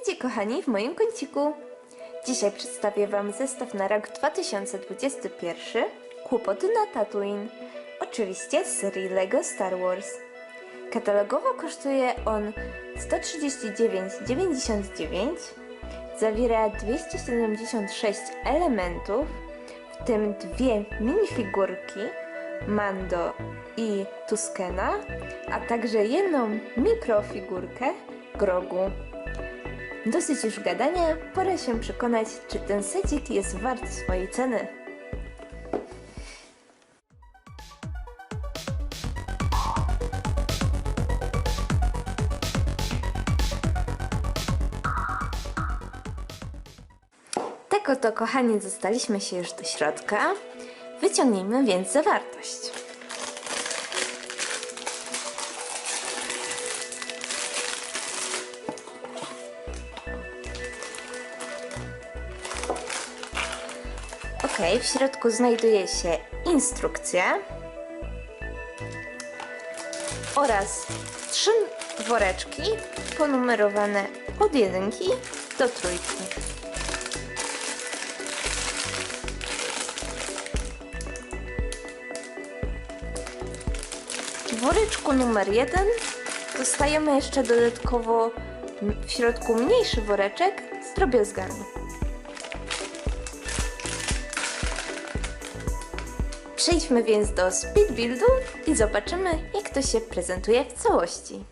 Witajcie kochani w moim kąciku. Dzisiaj przedstawię Wam zestaw na rok 2021 Kłopoty na Tatooine. Oczywiście z serii LEGO Star Wars. Katalogowo kosztuje on 139,99 Zawiera 276 elementów, w tym dwie minifigurki Mando i Tuskena, a także jedną mikrofigurkę Grogu. Dosyć już gadania, pora się przekonać, czy ten secik jest wart swojej ceny. Tak oto, kochani, dostaliśmy się już do środka. Wyciągnijmy więc zawartość. W środku znajduje się instrukcja oraz trzy woreczki ponumerowane od jedynki do trójki. W woreczku numer jeden dostajemy jeszcze dodatkowo w środku mniejszy woreczek z drobiazgami. Przejdźmy więc do speed buildu i zobaczymy, jak to się prezentuje w całości.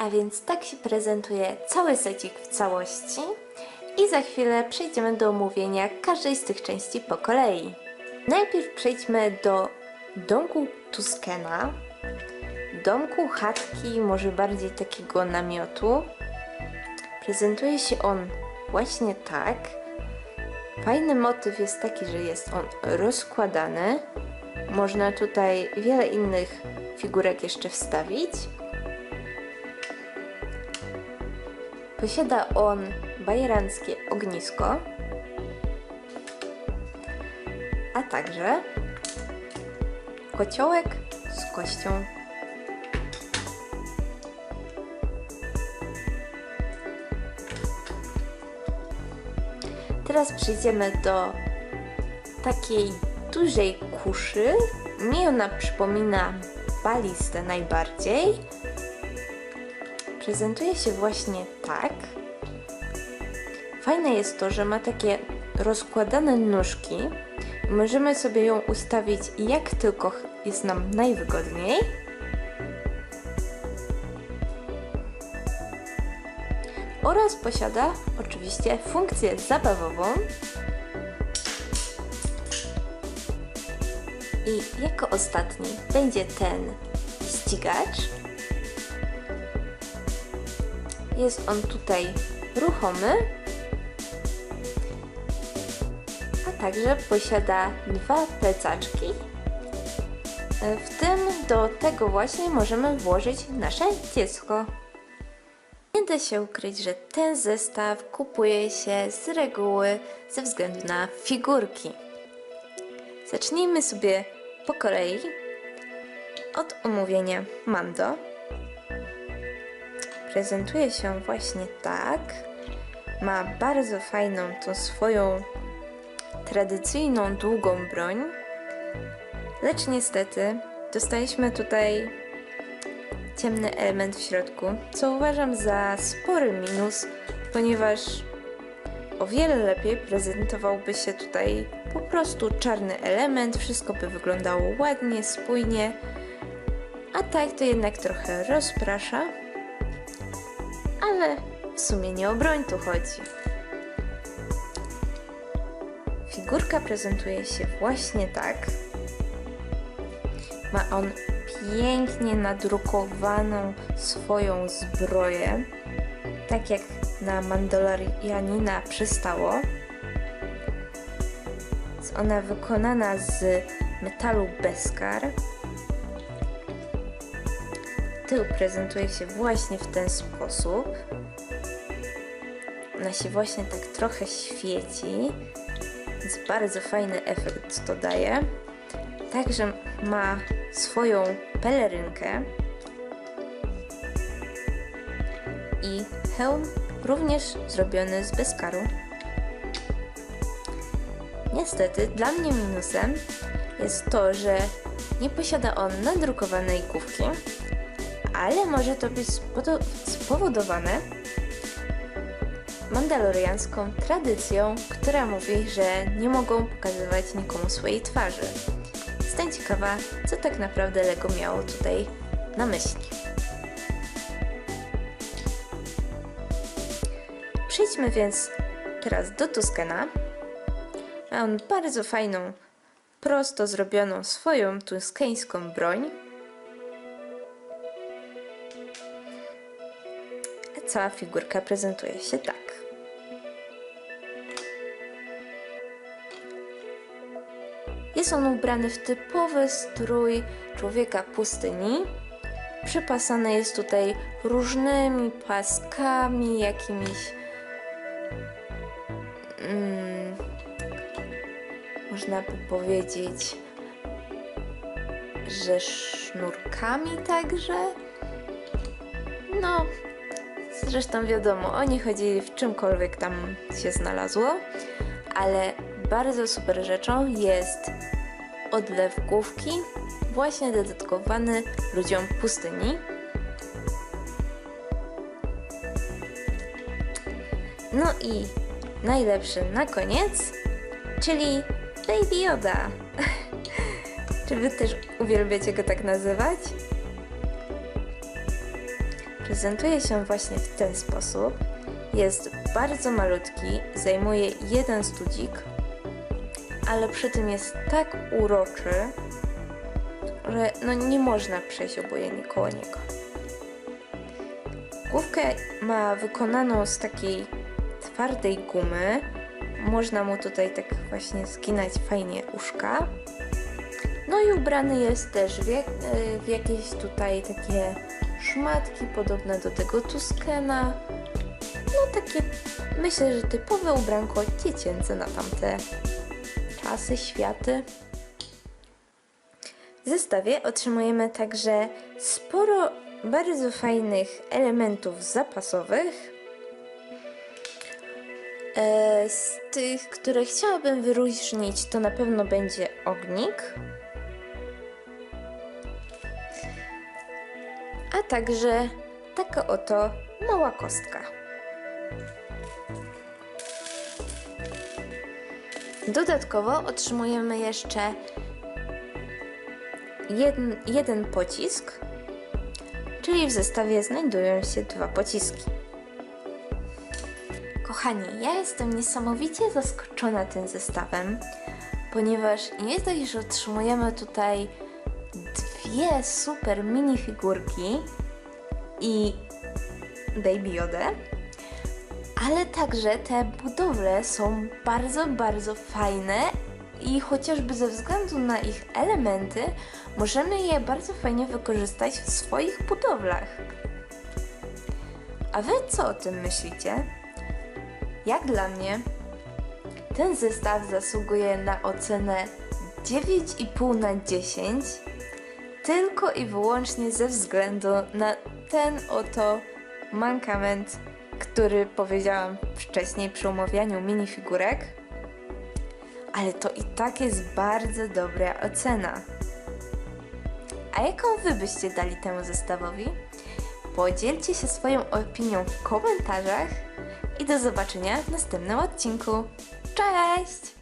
A więc tak się prezentuje cały secik w całości. I za chwilę przejdziemy do omówienia każdej z tych części po kolei. Najpierw przejdźmy do domku Tuskena, domku chatki, może bardziej takiego namiotu. Prezentuje się on właśnie tak. Fajny motyw jest taki, że jest on rozkładany. Można tutaj wiele innych figurek jeszcze wstawić. Posiada on bajeranckie ognisko, a także kociołek z kością. Teraz przejdziemy do takiej dużej kuszy. Mi ona przypomina balistę najbardziej. Prezentuje się właśnie tak. Fajne jest to, że ma takie rozkładane nóżki. Możemy sobie ją ustawić jak tylko jest nam najwygodniej. Oraz posiada oczywiście funkcję zabawową. I jako ostatni będzie ten ścigacz. Jest on tutaj ruchomy, a także posiada dwa plecaczki. E, W tym do tego właśnie możemy włożyć nasze dziecko. Nie da się ukryć, że ten zestaw kupuje się z reguły ze względu na figurki. Zacznijmy sobie po kolei od omówienia Mando. Prezentuje się właśnie tak. Ma bardzo fajną tą swoją tradycyjną długą broń. Lecz niestety dostaliśmy tutaj ciemny element w środku, co uważam za spory minus, ponieważ o wiele lepiej prezentowałby się tutaj po prostu czarny element, wszystko by wyglądało ładnie, spójnie, a tak to jednak trochę rozprasza, ale w sumie nie o broń tu chodzi. Figurka prezentuje się właśnie tak. Ma on pięknie nadrukowaną swoją zbroję, tak jak na Mandalorianina przystało. Jest ona wykonana z metalu Beskar. Tył prezentuje się właśnie w ten sposób. Ona się właśnie tak trochę świeci, więc bardzo fajny efekt to daje. Także ma swoją pelerynkę i hełm również zrobiony z bezkaru. Niestety dla mnie minusem jest to, że nie posiada on nadrukowanej główki, ale może to być spowodowane mandaloriańską tradycją, która mówi, że nie mogą pokazywać nikomu swojej twarzy. Jestem ciekawa, co tak naprawdę Lego miało tutaj na myśli. Przejdźmy więc teraz do Tuskena. Ma on bardzo fajną, prosto zrobioną swoją tuskeńską broń. Cała figurka prezentuje się tak. Jest on ubrany w typowy strój człowieka pustyni. Przypasany jest tutaj różnymi paskami, jakimiś. Mm, można by powiedzieć, że sznurkami także. No, zresztą wiadomo, oni chodzili w czymkolwiek tam się znalazło, ale bardzo super rzeczą jest odlew główki, właśnie dedykowany ludziom pustyni. No i najlepszy na koniec, czyli Baby Yoda. Czy wy też uwielbiacie go tak nazywać? Prezentuje się właśnie w ten sposób. Jest bardzo malutki, zajmuje jeden studzik, ale przy tym jest tak uroczy, że no nie można przejść obojętnie koło niego. Główkę ma wykonaną z takiej twardej gumy. Można mu tutaj tak właśnie skinać fajnie uszka. No i ubrany jest też w, jak, w jakieś tutaj takie szmatki podobne do tego Tuskena. No takie, myślę, że typowe ubranko dziecięce na tamte czasy, światy. W zestawie otrzymujemy także sporo bardzo fajnych elementów zapasowych. E, Z tych, które chciałabym wyróżnić, to na pewno będzie ognik. A także taka oto mała kostka. Dodatkowo otrzymujemy jeszcze jeden, jeden pocisk, czyli w zestawie znajdują się dwa pociski. Kochani, ja jestem niesamowicie zaskoczona tym zestawem, ponieważ nie dość, że otrzymujemy tutaj dwie super minifigurki i Baby Yoda, ale także te budowle są bardzo, bardzo fajne i chociażby ze względu na ich elementy możemy je bardzo fajnie wykorzystać w swoich budowlach. A wy co o tym myślicie? Jak dla mnie, ten zestaw zasługuje na ocenę 9,5 na 10 tylko i wyłącznie ze względu na ten oto mankament, który powiedziałam wcześniej przy omawianiu minifigurek. Ale to i tak jest bardzo dobra ocena. A jaką wy byście dali temu zestawowi? Podzielcie się swoją opinią w komentarzach i do zobaczenia w następnym odcinku. Cześć!